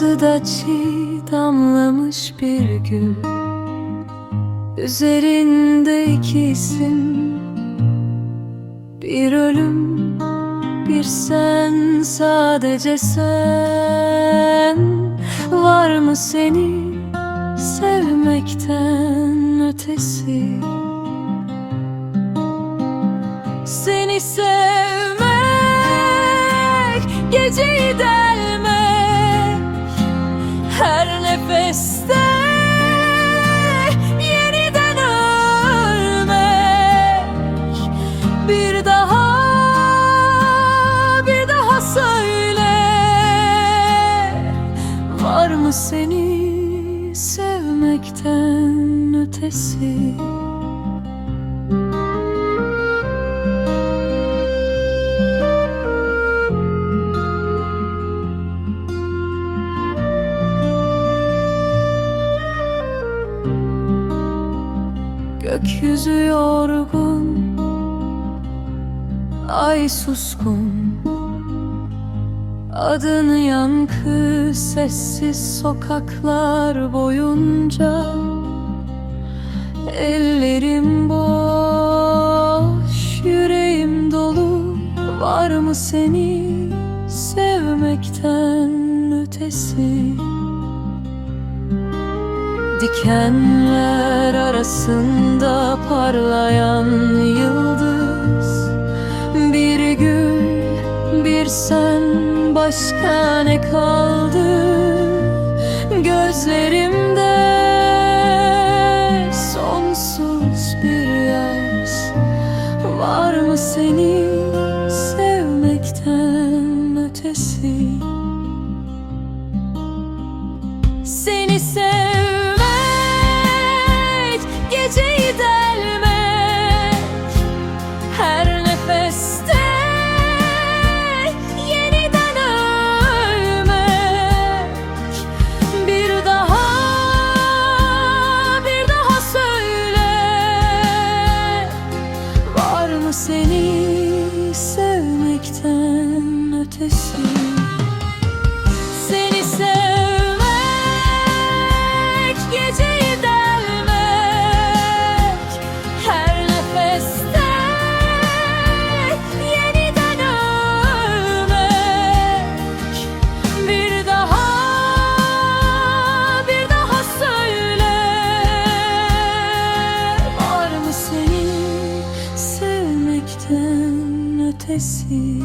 Yolda çiğ damlamış bir gül. Üzerinde iki isim Bir ölüm bir sen sadece sen. Var mı seni sevmekten ötesi? Seni sevmek Bir daha Bir daha söyle. Var mı seni sevmekten ötesi? Gökyüzü yorgun Ay suskun Adını yankı sessiz sokaklar boyunca Ellerim boş, yüreğim dolu Var mı seni sevmekten ötesi? Dikenler arasında parlayan yıldız sen başka ne kaldı Gözlerimde? Sonsuz bir yaz. Var mı seni sevmekten ötesi? Seni sevmek, geceyi delmek, ötesi? Seni sevmek, geceyi delmek, her nefeste yeniden ölmek. Bir daha, bir daha söyle, var mı seni sevmekten ötesi?